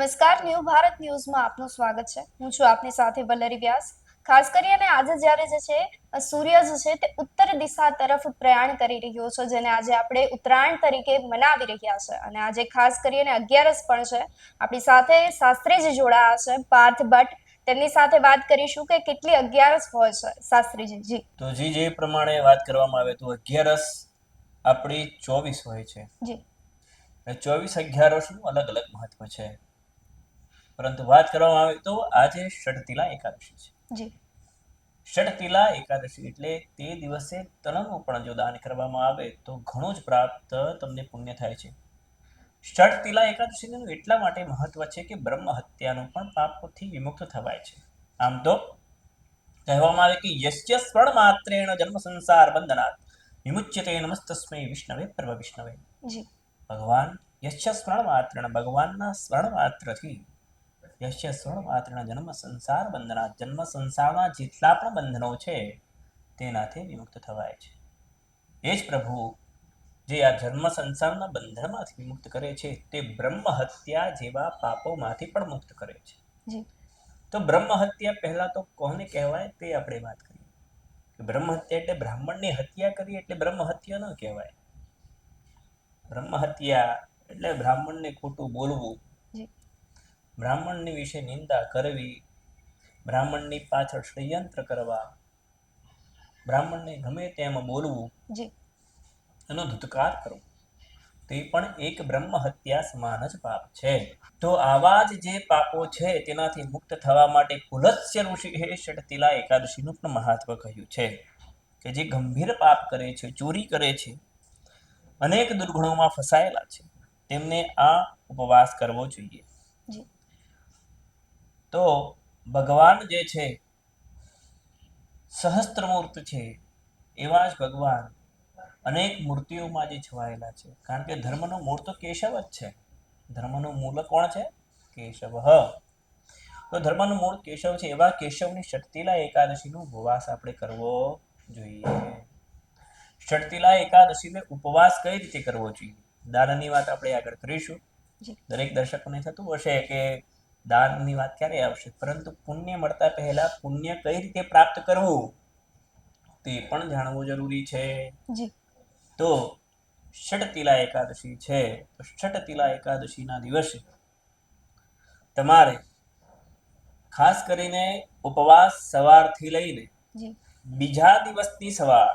નમસ્કાર ન્યૂ ભારત ન્યૂઝમાં આપનું સ્વાગત છે. હું છું આપની સાથે વલ્લરી વ્યાસ. ખાસ કરીને આજે જ્યારે જે છે સૂર્ય જે છે તે ઉત્તર દિશા તરફ પ્રયાણ કરી રહ્યો છે જેને આજે આપણે ઉત્તરાયણ તરીકે મનાવી રહ્યા છે. અને આજે ખાસ કરીને અગિયારસ પણ છે. આપણી સાથે શાસ્ત્રીજી જોડાયા છે પાર્થ ભટ્ટ. તેમની સાથે વાત કરીશું કે કેટલી અગિયારસ હોય છે શાસ્ત્રીજી. જી. તો જી જે પ્રમાણે વાત કરવામાં આવે તો અગિયારસ આપણી ચોવીસ હોય છે. જી. ચોવીસ અગિયારસનું અલગ અલગ મહત્વ છે. પરંતુ વાત કરવામાં આવે તો આજે ષડતિલા એકાદશી છે. જી. ષડતિલા એકાદશી એટલે તે દિવસે તલનું પણ જો દાન કરવામાં આવે તો ઘણું જ પ્રાપ્ત તમને પુણ્ય થાય છે. ષડતિલા એકાદશીનું એટલા માટે મહત્વ છે કે બ્રહ્મ હત્યાનું પણ પાપથી વિમુક્ત થવાય છે. આમ તો કહેવામાં આવે કે યશ્ય સ્વર્ણ માત્રેણ જન્મ સંસાર બંધનાત. વિમુચ્યતે નમસ્તસ્મૈ વિષ્ણવે પર્વ વિષ્ણવે. ભગવાન યશ્ય સ્મરણ માત્રેણ ભગવાનના સ્મરણ માત્રથી યશ્ય સ્મરણ માત્રેણ જન્મ સંસાર બંધના જન્મ સંસારના જેટલા પણ બંધનો છે તેનાથી વિમુક્ત થવાય છે. એ જ પ્રભુ જે આ જન્મ સંસારના બંધનમાંથી વિમુક્ત કરે છે તે બ્રહ્મ હત્યા જેવા પાપોમાંથી પણ મુક્ત કરે છે. તો બ્રહ્મ હત્યા પહેલા તો કોને કહેવાય? તે આપણે વાત કરીએ. કે બ્રહ્મ હત્યા એટલે બ્રાહ્મણની હત્યા કરી એટલે બ્રહ્મ હત્યા ન કહેવાય. બ્રહ્મ હત્યા એટલે બ્રાહ્મણને ખોટું બોલવું બ્રાહ્મણની વિશે નિંદા કરવી બ્રાહ્મણની પાછળ ષડયંત્ર કરવા બ્રાહ્મણને ગમે તેમ બોલવું એનો ધુતકાર કરવો તે પણ એક બ્રહ્મ હત્યા સમાન જ પાપ છે. તો આવા જ જે પાપો છે તેનાથી મુક્ત થવા માટે પુલત્સ્ય ઋષિએ ષડતિલા એકાદશીનું પણ મહત્વ કહ્યું છે કે જે ગંભીર પાપ કરે છે ચોરી કરે છે અનેક દુર્ગુણોમાં ફસાયેલા છે તેમને આ ઉપવાસ કરવો જોઈએ. જી. તો ભગવાન જે છે સહસ્ત્રમૂર્ત છે એવા જ ભગવાન અનેક મૂર્તિઓમાં જે છવાયેલા છે. કારણ કે ધર્મનો મૂળ તો કેશવ જ છે. ધર્મનું મૂળ કોણ છે? કેશવ. તો ધર્મનું મૂળ કેશવ છે. એવા કેશવની ષટતિલા એકાદશીનો ઉપવાસ આપણે કરવો જોઈએ. ષટતિલા એકાદશીને ઉપવાસ કઈ રીતે કરવો જોઈએ? દાનની વાત આપણે આગળ કરીશું. દરેક દર્શકોને થતું હશે કે દાનની વાત ક્યારે આવશે? પરંતુ પુણ્ય મળતા પહેલા પુણ્ય કઈ રીતે પ્રાપ્ત કરવું? તે પણ જાણવું જરૂરી છે. તો ષટતિલા એકાદશી છે. તો ષટતિલા એકાદશીના દિવસે તમારે ખાસ કરીને ઉપવાસ સવારથી લઈને બીજા દિવસની સવાર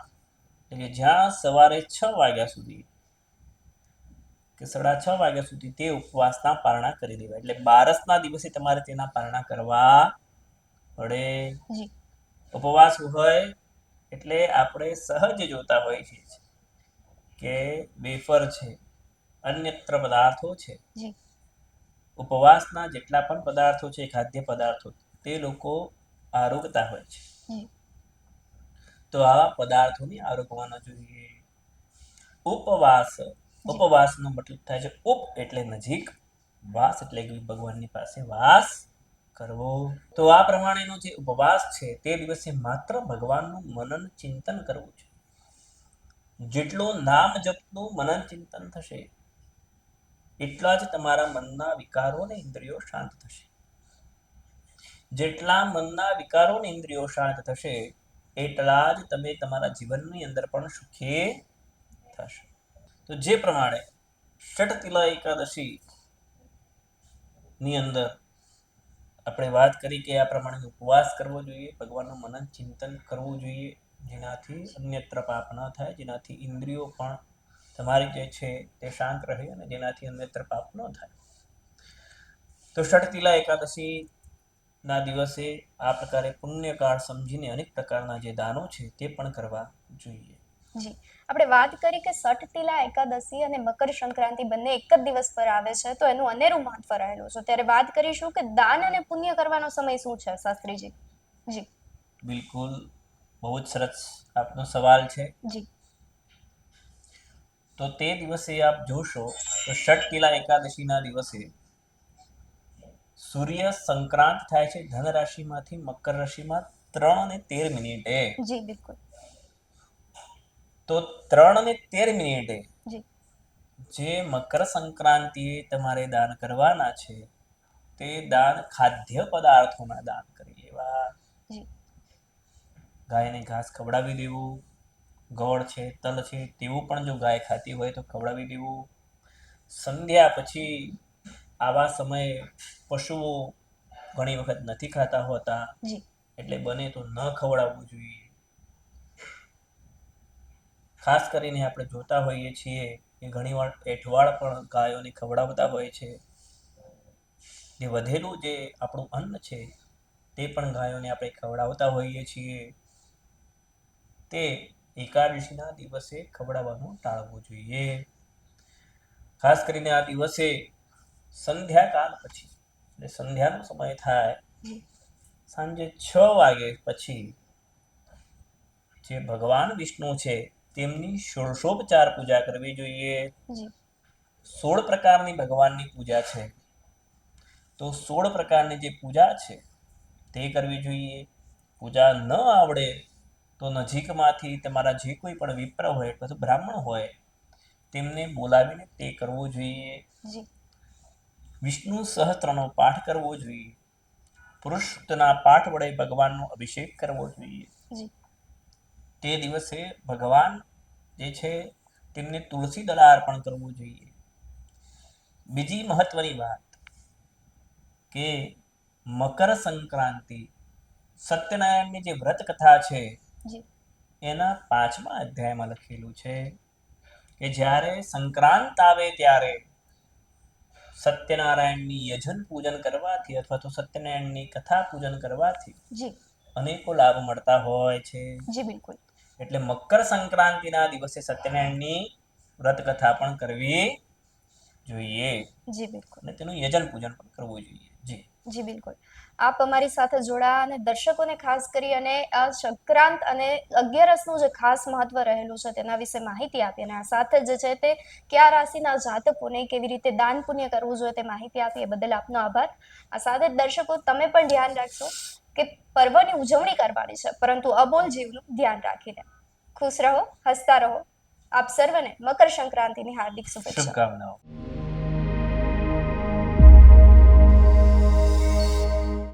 એટલે જ્યાં સવારે છ વાગ્યા સુધી કે સાડા છ વાગ્યા સુધી તે ઉપવાસના પારણા કરી દેવા એટલે બારસના દિવસે તમારે તેના પારણા કરવા પડે. ઉપવાસ હોય એટલે આપણે સહજ જોતા હોય છે કે વેફર છે અન્યત્ર પદાર્થો છે. ઉપવાસના જેટલા પણ પદાર્થો છે ખાદ્ય પદાર્થો તે લોકો આરોગતા હોય છે. તો આવા પદાર્થોને આરોગવાના જોઈએ. ઉપવાસ ઉપવાસનો મતલબ થાય છે ઉપ એટલે નજીક, વાસ એટલે કે ભગવાનની પાસે વાસ કરવો. તો આ પ્રમાણેનો જે ઉપવાસ છે તે દિવસે માત્ર ભગવાનનું મનન ચિંતન કરવું છે. જેટલું નામ જપનું મનન ચિંતન થશે, એટલા જ તમારા મનના વિકારો અને ઇન્દ્રિયો શાંત થશે. જેટલા મનના વિકારો અને ઇન્દ્રિયો શાંત થશે, એટલા જ તમે તમારા જીવનની અંદર પણ સુખી થશો. તો જે પ્રમાણે ષટતિલા એકાદશી ની અંદર આપણે વાત કરી કે આ પ્રમાણે ઉપવાસ કરવો જોઈએ, ભગવાનનું મનન ચિંતન કરવું જોઈએ, જેનાથી અન્યત્ર પાપ ન થાય, જેનાથી ઇન્દ્રિયો પણ તમારી જે છે તે શાંત રહે અને જેનાથી અન્યત્ર પાપ ન થાય. તો ષટતિલા એકાદશી ના દિવસે આ પ્રકારે પુણ્યકાળ સમજીને અનેક પ્રકારના જે દાનો છે તે પણ કરવા જોઈએ. જી. આપણે વાત કરી કે સઠતિલા એકાદશી અને મકર સંક્રાંતિ બંને એક જ દિવસ પર આવે છે તો એનું અનેરું મહત્વ રહેલું છે. ત્યારે વાત કરીશું કે દાન અને પુણ્ય કરવાનો સમય શું છે શાસ્ત્રીજી? જી. બિલકુલ. બહુ જ સરસ આપનો સવાલ છે. જી. તો તે દિવસે આપ જોશો તો ષટકિલા એકાદશીના દિવસે સૂર્ય સંક્રાંત થાય છે ધન રાશિમાંથી મકર રાશિમાં ત્રણ અને તેર મિનિટે. જી બિલકુલ. તો ત્રણ અને તેર મિનિટે જે. મકર સંક્રાંતિએ તમારે દાન કરવાના છે તે દાન ખાદ્ય પદાર્થોના દાન કરી લેવા. ગાયને ઘાસ ખવડાવી દેવું ગોળ છે તલ છે તેવું પણ જો ગાય ખાતી હોય તો ખવડાવી દેવું. સંધ્યા પછી આવા સમયે પશુઓ ઘણી વખત નથી ખાતા હોતા. એટલે બને તો ન ખવડાવવું જોઈએ. ખાસ કરીને આપણે જોતા હોઈએ છીએ કે ઘણીવાર એઠવાડ પણ ગાયોને ખવડાવતા હોય છે. જે વધેલું જે આપણું અન્ન છે, તે પણ ગાયોને આપણે ખવડાવતા હોઈએ છીએ. તે એકાદશીના દિવસે ખવડાવવાનું ટાળવું જોઈએ. ખાસ કરીને આ દિવસે સંધ્યાકાળ પછી, એટલે સંધ્યાનો સમય થાય સાંજે છ વાગે પછી જે ભગવાન વિષ્ણુ છે તેમની ષોડશોપચાર પૂજા કરવી જોઈએ. સોળ પ્રકારની ભગવાનની પૂજા છે. તો સોળ પ્રકારની જે પૂજા છે તે કરવી જોઈએ. પૂજા ન આવડે તો નજીકમાંથી તમારા જે કોઈ પણ વિપ્ર હોય અથવા બ્રાહ્મણ હોય તેમને બોલાવીને તે કરવું જોઈએ. વિષ્ણુ સહસ્ત્રનો પાઠ કરવો જોઈએ. પુરુષના પાઠ વડે ભગવાનનો અભિષેક કરવો જોઈએ. તે દિવસે ભગવાન જે છે તેમને તુલસી દળા અર્પણ કરવું જોઈએ. બીજી મહત્વની વાત કે મકર સંક્રાંતિ સત્યનારાયણની જે વ્રત કથા છે એના પાંચમા અધ્યાયમાં લખેલું છે કે જ્યારે સંક્રાંત આવે ત્યારે સત્યનારાયણની યજન પૂજન કરવાથી અથવા તો સત્યનારાયણની કથા પૂજન કરવાથી અનેકો લાભ મળતા હોય છે. જી બિલકુલ. એટલે મકર સંક્રાંતિના દિવસે સત્યનારાયણની વ્રત કથા પણ કરવી જોઈએ. જી બિલકુલ. અને તેનું યજન પૂજન પણ કરવું જોઈએ. જી. જી બિલકુલ. આપ અમારી સાથે જોડાયા અને દર્શકોને ખાસ કરી અને આ સંક્રાંત અને અગિયારસનું જે ખાસ મહત્વ રહેલું છે તેના વિશે માહિતી આપી અને આ સાથે જ છે તે કયા રાશિના જાતકોને કેવી રીતે દાન પુણ્ય કરવું જોઈએ તે માહિતી આપી એ બદલ આપનો આભાર. આ સાથે જ દર્શકો તમે પણ ધ્યાન રાખશો કે પર્વની ઉજવણી કરવાની છે. પરંતુ અબોલ જીવનું ધ્યાન રાખીને. ખુશ રહો, હસતા રહો. આપ સર્વને મકર સંક્રાંતિની હાર્દિક શુભેચ્છા